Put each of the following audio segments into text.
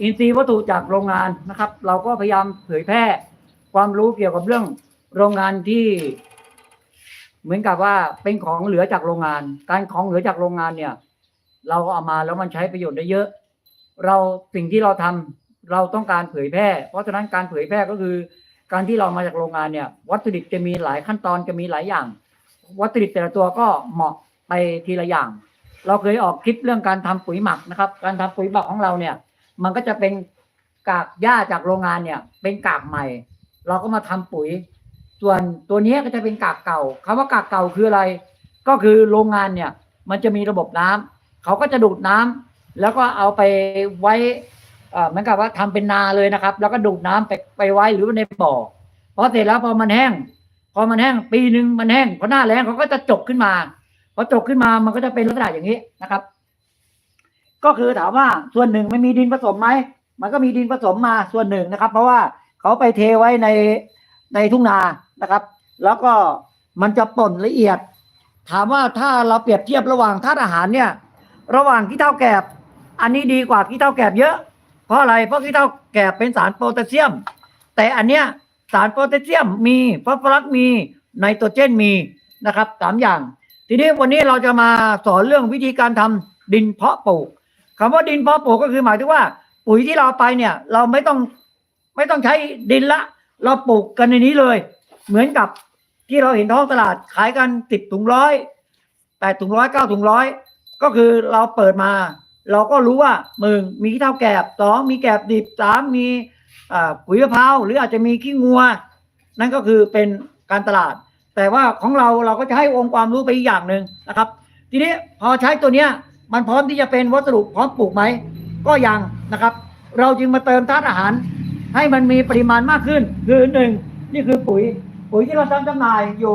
อินทรีย์วัตถุจากโรงงานนะครับ เราก็พยายามเผยแพร่ความรู้เกี่ยวกับเรื่องโรงงานที่ เหมือนกับว่าเป็นของเหลือจากโรงงาน การของเหลือจากโรงงานเนี่ย เราเอามาแล้วมันใช้ประโยชน์ได้เยอะ เราสิ่งที่เราทำเราต้องการเผยแพร่ เพราะฉะนั้นการเผยแพร่ก็คือ การที่เรามาจากโรงงานเนี่ย วัตถุดิบจะมีหลายขั้นตอนจะมีหลายอย่าง วัตถุดิบแต่ละตัวก็เหมาะไปทีละอย่าง เราเคยออกคลิปเรื่องการทำปุ๋ยหมักนะครับ การทำปุ๋ยหมักของเราเนี่ย มันก็จะเป็นกากหญ้าจากโรงงานเนี่ยเป็นกากใหม่ เราก็มาทำปุ๋ย ส่วนตัวนี้ก็จะเป็นกากเก่าคำว่ากากเก่าคืออะไร ก็คือโรงงานเนี่ยมันจะมีระบบน้ำเขาก็จะดูดน้ำแล้วก็เอาไปไว้เอ่อเหมือนกับว่าทำเป็นนาเลยนะครับ แล้วก็ดูดน้ำไปไปไว้หรือในบ่อพอเสร็จแล้วพอมันแห้ง พอมันแห้งปีหนึ่งมันแห้งพอหน้าแล้งเขาก็จะจกขึ้นมาพอจกขึ้นมามันก็จะเป็นลักษณะอย่างนี้นะครับ ก็คือถามว่าส่วนหนึ่งไม่มีดินผสมไหมมันก็มีดินผสมมาส่วนหนึ่งนะครับ เพราะว่าเขาไปเทไว้ในในทุ่งนานะครับ แล้วก็มันจะป่นละเอียด ถามว่าถ้าเราเปรียบเทียบระหว่างธาตุอาหารเนี่ย ระหว่างขี้เถ้าแกบ อันนี้ดีกว่าขี้เถ้าแกบเยอะ เพราะอะไรเพราะขี้เถ้าแกบเป็นสารโพแทสเซียม แต่อันเนี้ยสารโพแทสเซียมมีฟอสฟอรัสมีไนโตรเจนมีนะครับสามอย่าง ทีนี้วันนี้เราจะมาสอนเรื่องวิธีการทำดินเพาะปลูก คำว่าดินเพาะปลูกก็คือหมายถึงว่า ปุ๋ยที่เราไปเนี่ย เราไม่ต้องไม่ต้องใช้ดินละ เราปลูกกันในนี้เลย เหมือนกับที่เราเห็นท้องตลาดขายกันสิบถุงร้อยแปดถุงร้อยเก้าถุงร้อยก็คือเราเปิดมา เราก็รู้ว่าหนึ่งมีขี้เท่าแกบสองมีแกบดิบสามมีปุ๋ยมะพร้าวหรืออาจจะมีขี้งัว นั่นก็คือเป็นการตลาด แต่ว่าของเราเราก็จะให้องค์ความรู้ไปอีกอย่างหนึ่งนะครับ ทีนี้พอใช้ตัวเนี้ย มันพร้อมที่จะเป็นวัสดุพร้อมปลูกไหมก็ยังนะครับ เราจึงมาเติมธาตุอาหาร ให้มันมีปริมาณมากขึ้น คือหนึ่งนี่คือปุ๋ย ปุ๋ยที่เราทำจำหน่ายอยู่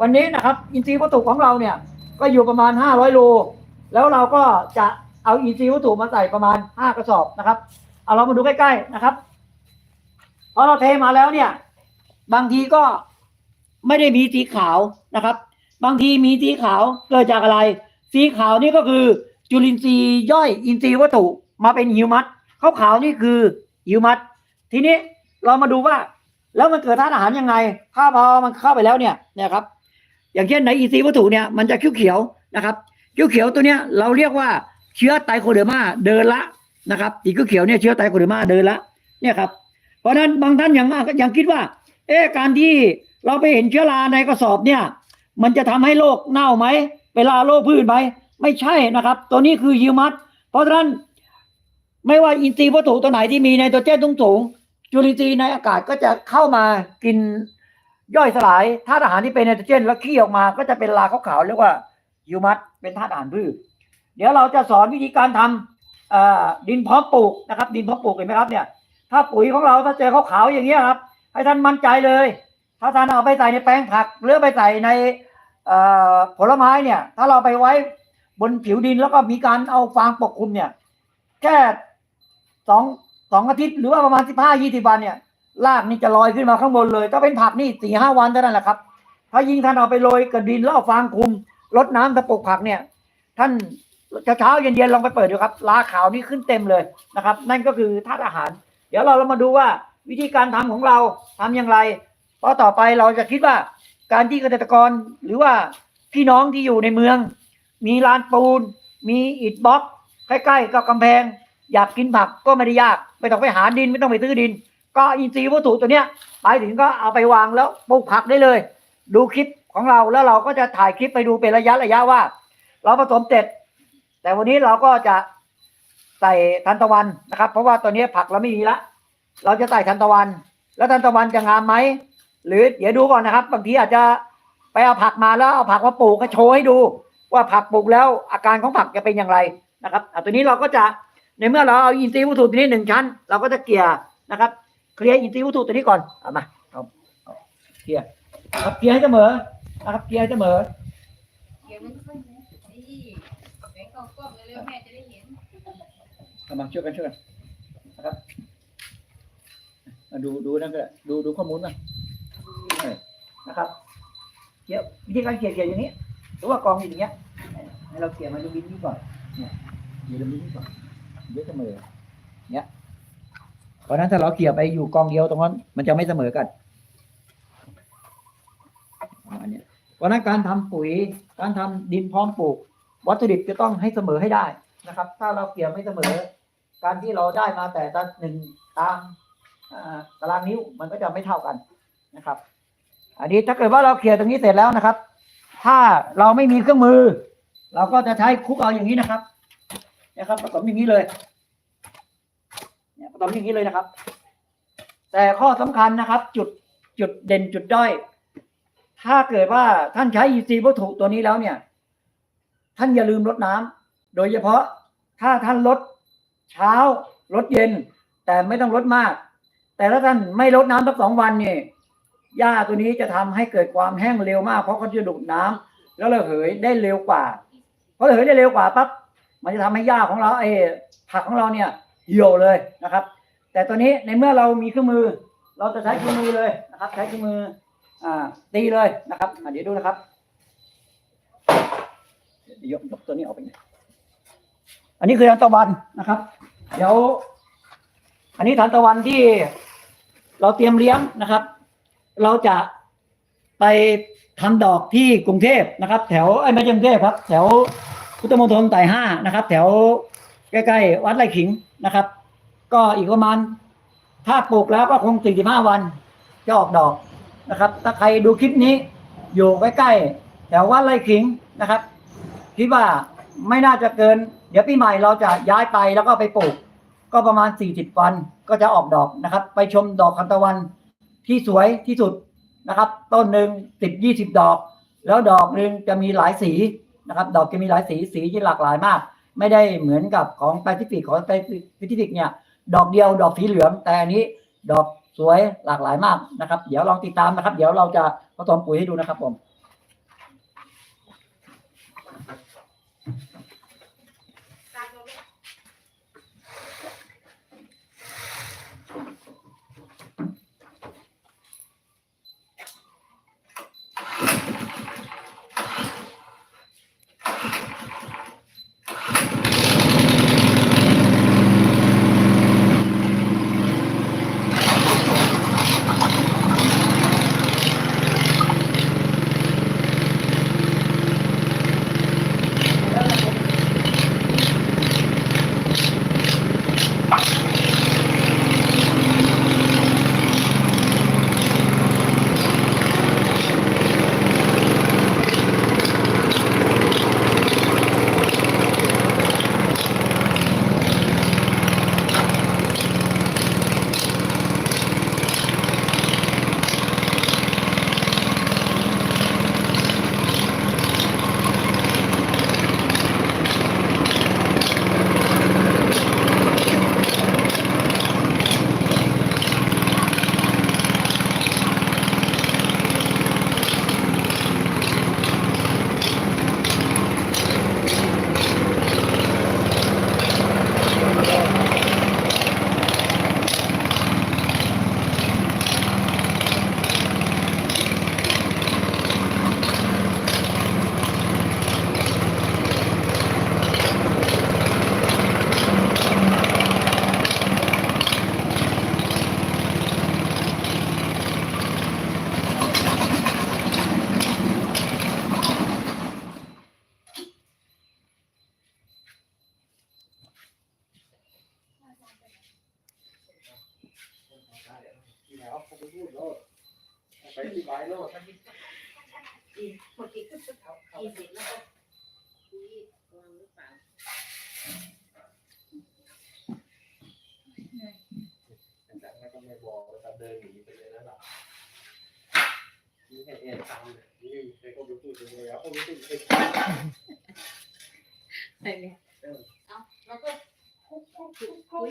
วันนี้นะครับ อินทรีย์วัตถุของเราเนี่ย ก็อยู่ประมาณ 500 โล แล้วเราก็จะเอาอินทรีย์วัตถุมาใส่ประมาณ 5 กระสอบนะครับ เอาเรามาดูใกล้ ๆนะครับพอเราเทมาแล้วเนี่ย บางทีก็ไม่ได้มีสีขาวนะครับ บางทีมีสีขาวเกิดจากอะไร สีขาวนี่ก็คือจุลินทรีย์ย่อยอินทรีย์วัตถุมาเป็นฮิวมัสขาวขาวนี่คือฮิวมัสทีนี้เรามาดูว่า แล้วมันเกิดธาตุอาหารยังไงถ้าพอมันเข้าไปแล้วเนี่ยเนี่ยครับ อย่างเช่นในอินทรีย์วัตถุเนี่ยมันจะเขียวๆนะครับเขียวๆตัวเนี้ยเราเรียกว่าเชื้อไตโคเดอร์มาเดินละนะครับสีเขียวเนี่ยเชื้อไตโคเดอร์มาเดินละเนี่ยครับเพราะนั้นบางท่านยังยังคิดว่า เอ๊ะการที่เราไปเห็นเชื้อราในกระสอบเนี่ย มันจะทำให้โรคเน่าไหม เวลาโรคพืชไหมไม่ใช่นะครับ ตัวนี้คือฮิวมัสเพราะฉะนั้นไม่ว่าอินทรีย์วัตถุตัวไหนที่มีไนโตรเจนสูงสูงจุลินทรีย์ในอากาศก็จะเข้ามากินย่อยสลายธาตุอาหารที่เป็นไนโตรเจนแล้วขี้ออกมาก็จะเป็นลาขาวๆเรียกว่าฮิวมัสเป็นธาตุอาหารพืชเดี๋ยวเราจะสอนวิธีการทำเอ่อดินเพาะปลูกนะครับ ดินเพาะปลูกเห็นไหมครับเนี่ย ถ้าปุ๋ยของเราถ้าเจอขาวๆอย่างเงี้ยครับ ให้ท่านมั่นใจเลย ถ้าท่านเอาไปใส่ในแปลงผักหรือไปใส่ใน ผลไม้เนี่ย ถ้าเราไปไว้บนผิวดินแล้วก็มีการเอาฟางปกคลุมเนี่ย แค่สองสองอาทิตย์หรือว่าประมาณสิบห้ายี่สิบวันเนี่ยรากนี่จะลอยขึ้นมาข้างบนเลย ถ้าเป็นผักนี่สี่ห้าวันเท่านั้นแหละครับ ถ้ายิ่งท่านเอาไปโรยกับดินแล้วเอาฟางคลุมรดน้ำตะปลูกผักเนี่ย ท่านเช้าเย็นๆลองไปเปิดดูครับลาขาวนี่ขึ้นเต็มเลยนะครับ นั่นก็คือธาตุอาหาร เดี๋ยวเราเรามาดูว่าวิธีการทำของเราทำอย่างไรเพราะต่อไปเราจะคิดว่า การที่เกษตรกรหรือว่าพี่น้องที่อยู่ในเมือง มีลานปูน มีอิฐบล็อก ใกล้ๆกับกำแพง อยากกินผักก็ไม่ได้ยาก ไม่ต้องไปหาดินไม่ต้องไปซื้อดิน ก็อินทรีย์วัตถุตัวเนี้ยไปถึงก็เอาไปวางแล้วปลูกผักได้เลย ดูคลิปของเราแล้วเราก็จะถ่ายคลิปไปดูเป็นระยะระยะว่า เราผสมเสร็จ แต่วันนี้เราก็จะใส่ทันตะวันนะครับ เพราะว่าตัวนี้ผักเราไม่มีละ เราจะใส่ทันตะวัน แล้วทันตะวันจะงามไหม หรือเดี๋ยวดูก่อนนะครับบางทีอาจจะไปเอาผักมาแล้วเอาผักมาปลูกก็โชว์ให้ดู ว่าผักปลูกแล้วอาการของผักจะเป็นอย่างไรนะครับอะตัวนี้เราก็จะในเมื่อเราเอาอินทรีย์วัตถุตัวนี้หนึ่งชั้น เราก็จะเกลี่ยนะครับ เคลียร์อินทรีย์วัตถุตัวนี้ก่อนเอามาเอาเอาเคลียร์ครับเคลียร์ให้เสมอนะครับเคลียร์ให้เสมอเดี๋ยวมันค่อยนะนี่ไปเข้ากล้องเร็วๆแม่จะได้เห็นกำลังช่วยกันช่วยกันนะครับมาดูดูนั่นก็ได้ดูดูข้อมูลมา นะครับเกี่ยววิธีการเกี่ยวเกี่ยวอย่างนี้หรือว่ากองอยู่อย่างเงี้ยให้เราเกี่ยวมาดูบินนี้ก่อนเนี่ยอยู่ตรงนี้ก่อนเดี๋ยวเสมอเนี่ยเพราะนั้นถ้าเราเกี่ยวไปอยู่กองเดียวตรงนั้นมันจะไม่เสมอกันประมาณเนี้เพราะนั้นการทำปุ๋ย การทำดินพร้อมปลูก วัตถุดิบจะต้องให้เสมอให้ได้นะครับ ถ้าเราเกี่ยวไม่เสมอ การที่เราได้มาแต่ละหนึ่งตามตารางนิ้วมันก็จะไม่เท่ากันนะครับ อันนี้ถ้าเกิดว่าเราเกลี่ยตรงนี้เสร็จแล้วนะครับ ถ้าเราไม่มีเครื่องมือ เราก็จะใช้คุกเอาอย่างนี้นะครับนะครับผสมอย่างนี้เลยเนี่ยผสมอย่างนี้เลยนะครับ แต่ข้อสำคัญนะครับ จุดจุดเด่นจุดด้อย ถ้าเกิดว่าท่านใช้ EC วัตถุตัวนี้แล้วเนี่ย ท่านอย่าลืมลดน้ำโดยเฉพาะถ้าท่านลดเช้าลดเย็น แต่ไม่ต้องลดมาก แต่ถ้าท่านไม่ลดน้ำสักสองวันเนี่ย หญ้าตัวนี้จะทำให้เกิดความแห้งเร็วมากเพราะเขาจะดูดน้ำแล้วระเหยได้เร็วกว่าเพราะระเหยได้เร็วกว่าปั๊บมันจะทำให้หญ้าของเราไอผักของเราเนี่ยเหี่ยวเลยนะครับ แต่ตัวนี้ในเมื่อเรามีเครื่องมือ เราจะใช้เครื่องมือเลยนะครับ ใช้เครื่องมืออ่าตีเลยนะครับอะเดี๋ยวดูนะครับยกยกตัวนี้ออกไปหน่อยอันนี้คือทานตะวันนะครับ เดี๋ยว อันนี้ทานตะวันที่เราเตรียมเลี้ยงนะครับ เราจะไปทำดอกที่กรุงเทพนะครับ แถวไอ้ไม่ใช่กรุงเทพครับ แถวพุทธมณฑลสายห้านะครับ แถวใกล้ๆวัดไร่ขิงนะครับ ก็อีกประมาณถ้าปลูกแล้วก็คงสี่สิบห้าวันจะออกดอกนะครับ ถ้าใครดูคลิปนี้อยู่ใกล้ๆแถววัดไร่ขิงนะครับคิดว่าไม่น่าจะเกิน เดี๋ยวปีใหม่เราจะย้ายไปแล้วก็ไปปลูก ก็ประมาณ40วันก็จะออกดอกนะครับ ไปชมดอกคันตะวัน ที่สวยที่สุดนะครับ ต้นหนึ่งสิบยี่สิบดอก แล้วดอกหนึ่งจะมีหลายสีนะครับ ดอกจะมีหลายสีสีที่หลากหลายมาก ไม่ได้เหมือนกับของแปซิฟิกของแปซิฟิกเนี่ย ดอกเดียวดอกสีเหลืองแต่อันนี้ดอกสวยหลากหลายมากนะครับ เดี๋ยวลองติดตามนะครับ เดี๋ยวเราจะผสมปุ๋ยให้ดูนะครับผม ดถึงใช่ไหมเอาแล้วก็คุกคุกคุกคุก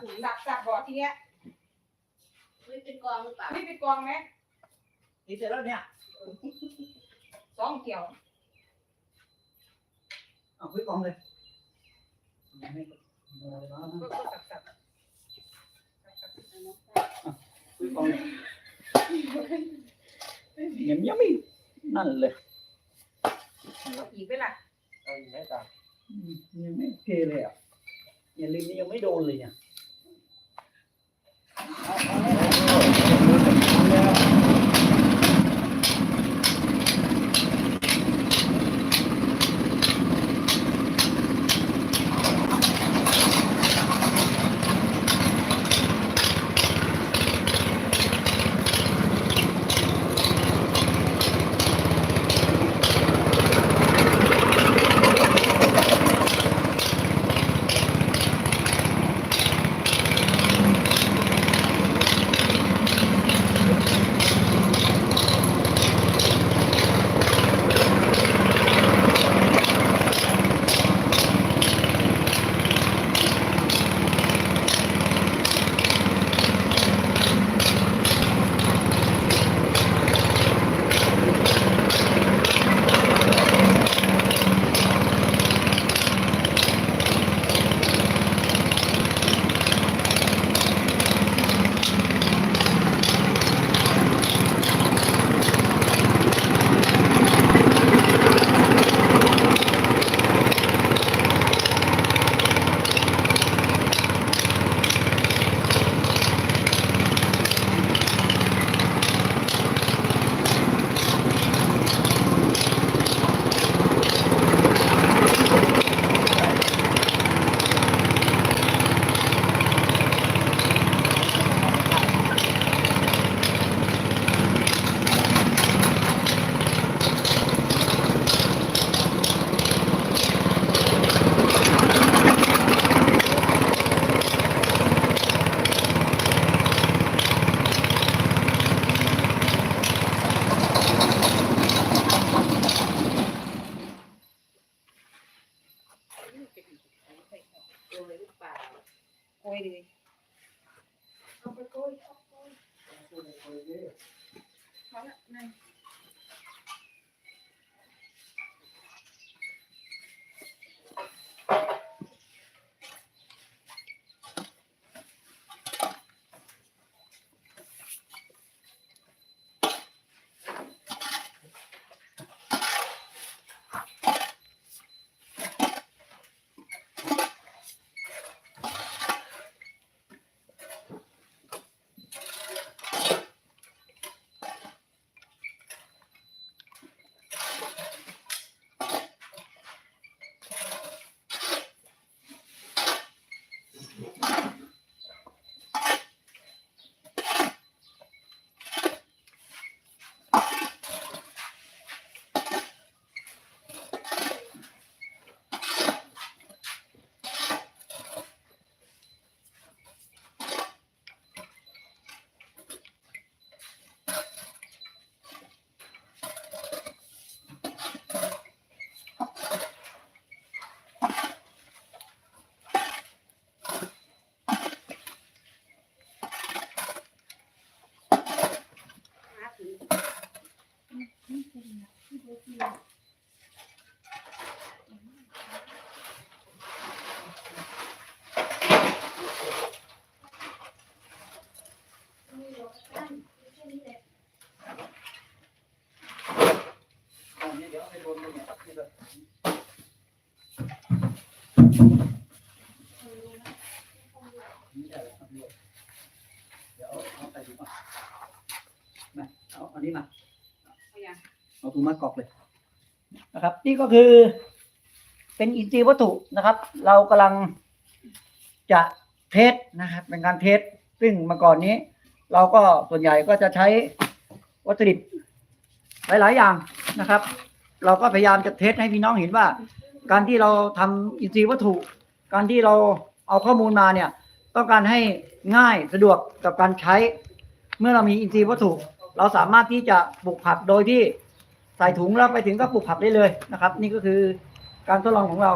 คุยสับสับบอกทีเนี้ยคุยเป็นกองหรือเปล่านี่เป็นกองไหมนี่เสร็จแล้วเนี่ยสองเกี่ยวเอาคุยกองเลยก็ก็สับสับคุยกองเลย ยังยังไม่นั่นเลยอีกไปละเอาอย่างนี้ต่างอืมยังไม่โอเคเลยอะอย่าลืมนี่ยังยังไม่โดนเลยเนี่ยโโอ้ยเลยเอาไปโกยเอาโกยพอละนั่น อันนี้เดี๋ยวเอาไปรวมกันเนี่ยที่แบบนี่ได้ เดี๋ยวเอาใส่ถุงมามาเอาอันนี้มาเอาอย่างเอาถุงมากรอกเลย นะครับ นี่ก็คือ เป็นอินทรีย์วัตถุนะครับ เรากำลังจะเทสนะครับ เป็นการเทสซึ่งเมื่อก่อนนี้ เราก็ส่วนใหญ่ก็จะใช้วัตถุดิบหลาย ๆ อย่างนะครับ เราก็พยายามจะเทสให้พี่น้องเห็นว่า การที่เราทำอินทรีย์วัตถุ การที่เราเอาข้อมูลมาเนี่ย ต้องการให้ง่ายสะดวกกับการใช้ เมื่อเรามีอินทรีย์วัตถุ เราสามารถที่จะปลูกผักโดยที่ใส่ถุงแล้วไปถึงก็ปลูกผักได้เลยนะครับ นี่ก็คือการทดลองของเรา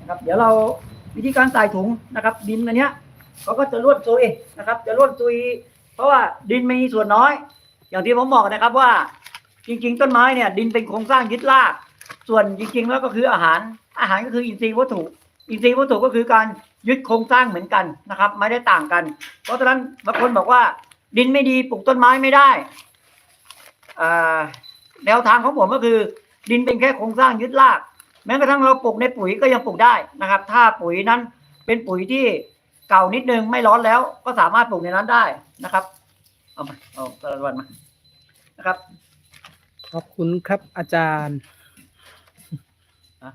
นะครับ เดี๋ยวเราวิธีการใส่ถุงนะครับ ดินอันเนี้ยเขาก็จะร่วนซุยนะครับ จะร่วนซุย เพราะว่าดินมีส่วนน้อย อย่างที่ผมบอกนะครับว่า จริง ๆ ต้นไม้เนี่ย ดินเป็นโครงสร้างยึดราก ส่วนจริง ๆ แล้วก็คืออาหาร อาหารก็คืออินทรีย์วัตถุ อินทรีย์วัตถุก็คือการยึดโครงสร้างเหมือนกันนะครับ ไม่ได้ต่างกัน เพราะฉะนั้นบางคนบอกว่า ดินไม่ดีปลูกต้นไม้ไม่ได้แนวทางของผมก็คือ ดินเป็นแค่โครงสร้างยึดราก แม้กระทั่งเราปลูกในปุ๋ยก็ยังปลูกได้นะครับ ถ้าปุ๋ยนั้นเเป็นปุ๋ยที่เก่านิดนึงไม่ร้อนแล้วก็สามารถปลูกในนั้นได้นะครับ เอามาเอาตะวันมานะครับ ขอบคุณครับอาจารย์ฮะ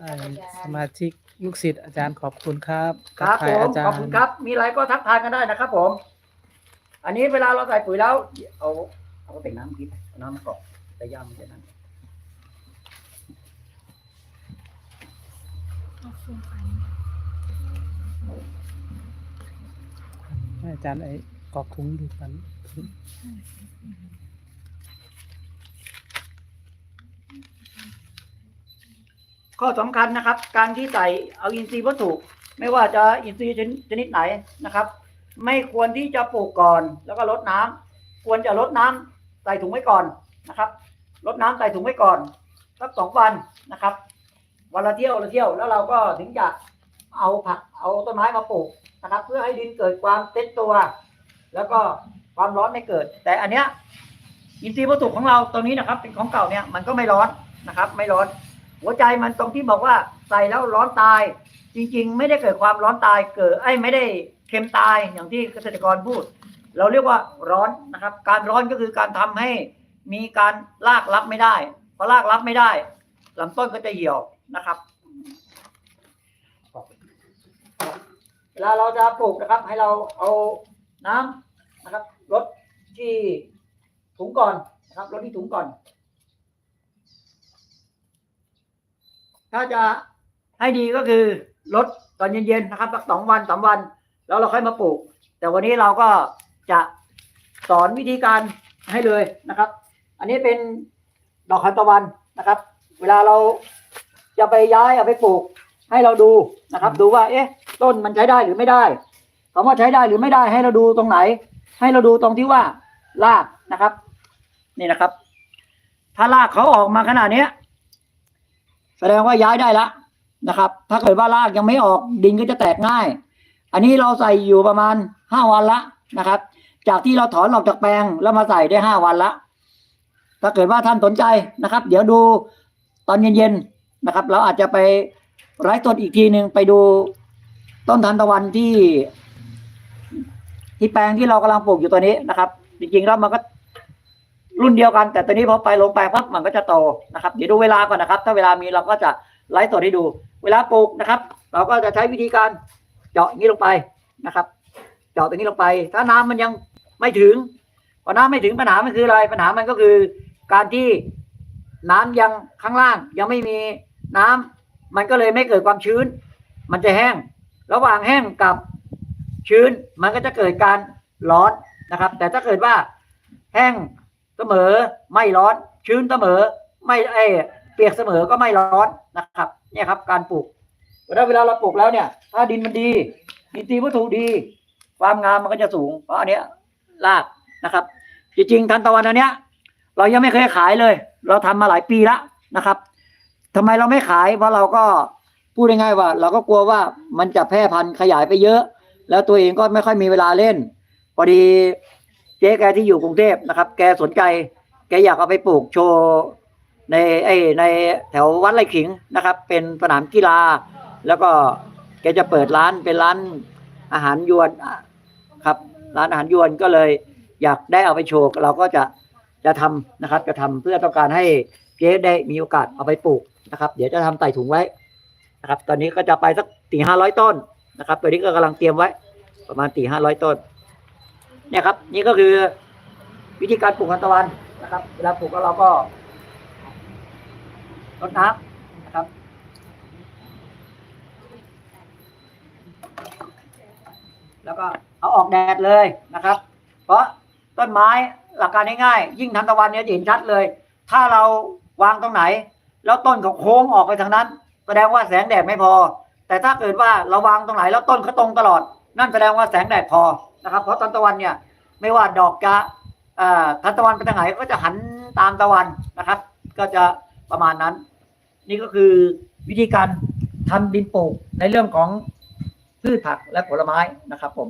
เอ่อสมาชิกลูกศิษย์อาจารย์ขอบคุณครับครับทักผทายมอาจารขอบย์คุณครับ มีอะไรก็ทักทายกันได้นะครับ ผม อันนี้เวลาเราใส่ปุ๋ยแล้ว เอาเอาแต่งน้ำกินเอาน้ำมากรอกแต่ย่ำมันจะนั้นให้อาจารย์ไอ้กรอกถุงดูกัน ข้อสำคัญนะครับ การที่ใส่เอาอินทรีย์วัตถุ ไม่ว่าจะอินทรีย์ชนิดไหนนะครับ ไม่ควรที่จะปลูกก่อน แล้วก็ลดน้ำควรจะลดน้ำใส่ถุงไว้ก่อนนะครับลดน้ำใส่ถุงไว้ก่อนสักสองวันนะครับ วันละเที่ยวละเที่ยวแล้วเราก็ถึงจะเอาผักเอาต้นไม้มาปลูกนะครับ เพื่อให้ดินเกิดความเต็มตัว แล้วก็ความร้อนไม่เกิด แต่อันเนี้ยอินทรีย์วัตถุของเราตัวนี้นะครับ เป็นของเก่าเนี่ยมันก็ไม่ร้อนนะครับ ไม่ร้อน หัวใจมันตรงที่บอกว่าใส่แล้วร้อนตาย จริง ๆ ไม่ได้เกิดความร้อนตายเกิดไอ้ไม่ได้เค็มตายอย่างที่เกษตรกรพูด เราเรียกว่าร้อนนะครับ การร้อนก็คือการทำให้มีการลากรับไม่ได้พอลากรับไม่ได้ลำต้นก็จะเหี่ยวนะครับเวลาเราจะปลูกนะครับ ให้เราเอาน้ำนะครับลดที่ถุงก่อนนะครับลดที่ถุงก่อน ถ้าจะให้ดีก็คือลดตอนเย็นๆนะครับสักสองวันสามวัน แล้วเราค่อยมาปลูก แต่วันนี้เราก็จะสอนวิธีการให้เลยนะครับ อันนี้เป็นดอกทานตะวันนะครับ เวลาเราจะไปย้ายเอาไปปลูก ให้เราดูนะครับ ดูว่า เอ๊ะ ต้นมันใช้ได้หรือไม่ได้คำว่าใช้ได้หรือไม่ได้ให้เราดูตรงไหน ให้เราดูตรงที่ว่ารากนะครับ นี่นะครับ ถ้ารากเขาออกมาขนาดเนี้ย แสดงว่าย้ายได้ละนะครับ ถ้าเกิดว่ารากยังไม่ออกดินก็จะแตกง่าย อันนี้เราใส่อยู่ประมาณห้าวันละนะครับ จากที่เราถอนออกจากแปลงแล้วมาใส่ได้ห้าวันละ ถ้าเกิดว่าท่านสนใจนะครับ เดี๋ยวดูตอนเย็นๆนะครับ เราอาจจะไปไร้ต้นอีกทีหนึ่งไปดูต้นทานตะวันที่ ที่แปลงที่เรากำลังปลูกอยู่ตัวนี้นะครับ จริงๆแล้วมันก็ รุ่นเดียวกัน แต่ตัวนี้พอไปลงไปปั๊บมันก็จะโตนะครับ เดี๋ยวดูเวลาก่อนนะครับ ถ้าเวลามีเราก็จะไลฟ์สดให้ดู เวลาปลูกนะครับ เราก็จะใช้วิธีการเจาะอย่างนี้ลงไปนะครับ เจาะตรงนี้ลงไป ถ้าน้ำมันยังไม่ถึงพอน้ำไม่ถึงปัญหามันคืออะไรปัญหามันก็คือ การที่น้ำยังข้างล่างยังไม่มีน้ำมันก็เลยไม่เกิดความชื้น มันจะแห้ง ระหว่างแห้งกับชื้นมันก็จะเกิดการร้อนนะครับ แต่ถ้าเกิดว่าแห้ง เสมอไม่ร้อน ชื้นเสมอ ไม่เอเปียกเสมอก็ไม่ร้อนนะครับ เนี่ยครับ การปลูกเวลาเวลาเราปลูกแล้วเนี่ย ถ้าดินมันดีดินตีวัตถุดี ความงามมันก็จะสูง เพราะอันเนี้ยรากนะครับ จริงๆทันตะวันอันเนี้ย เรายังไม่เคยขายเลย เราทำมาหลายปีแล้วนะครับทำไมเราไม่ขายเพราะเราก็พูดง่ายๆว่า เราก็กลัวว่ามันจะแพร่พันธุ์ขยายไปเยอะ แล้วตัวเองก็ไม่ค่อยมีเวลาเล่น พอดี เจ๊แกที่อยู่กรุงเทพนะครับ แกสนใจ แกอยากเอาไปปลูกโชว์ในไอ้ในแถววัดไร่ขิงนะครับ เป็นสนามกีฬา แล้วก็แกจะเปิดร้านเป็นร้านอาหารยวนครับ ร้านอาหารยวนก็เลยอยากได้เอาไปโชว์เราก็จะจะทำนะครับ จะทำเพื่อต้องการให้เจ๊ได้มีโอกาสเอาไปปลูกนะครับ เดี๋ยวจะทำใส่ถุงไว้นะครับ ตอนนี้ก็จะไปสักตีห้าร้อยต้นนะครับ ตัวนี้ก็กำลังเตรียมไว้ ประมาณตีห้าร้อยต้น เนี่ยครับ นี่ก็คือวิธีการปลูกทานตะวันนะครับ เวลาปลูกแล้วเราก็รดน้ำนะครับแล้วก็เอาออกแดดเลยนะครับ เพราะต้นไม้หลักการง่ายๆยิ่งทานตะวันเนี่ยจะเห็นชัดเลย ถ้าเราวางตรงไหน แล้วต้นเขาโค้งออกไปทางนั้น แสดงว่าแสงแดดไม่พอ แต่ถ้าเกิดว่าเราวางตรงไหนแล้วต้นเขาตรงตลอด นั่นแสดงว่าแสงแดดพอ นะครับ เพราะตอนตะวันเนี่ยไม่ว่าดอกจะอ่อทานตะวันไปทางไหนก็จะหันตามตะวันนะครับ ก็จะประมาณนั้น นี่ก็คือวิธีการทำดินปลูกในเรื่องของพืชผักและผลไม้นะครับผม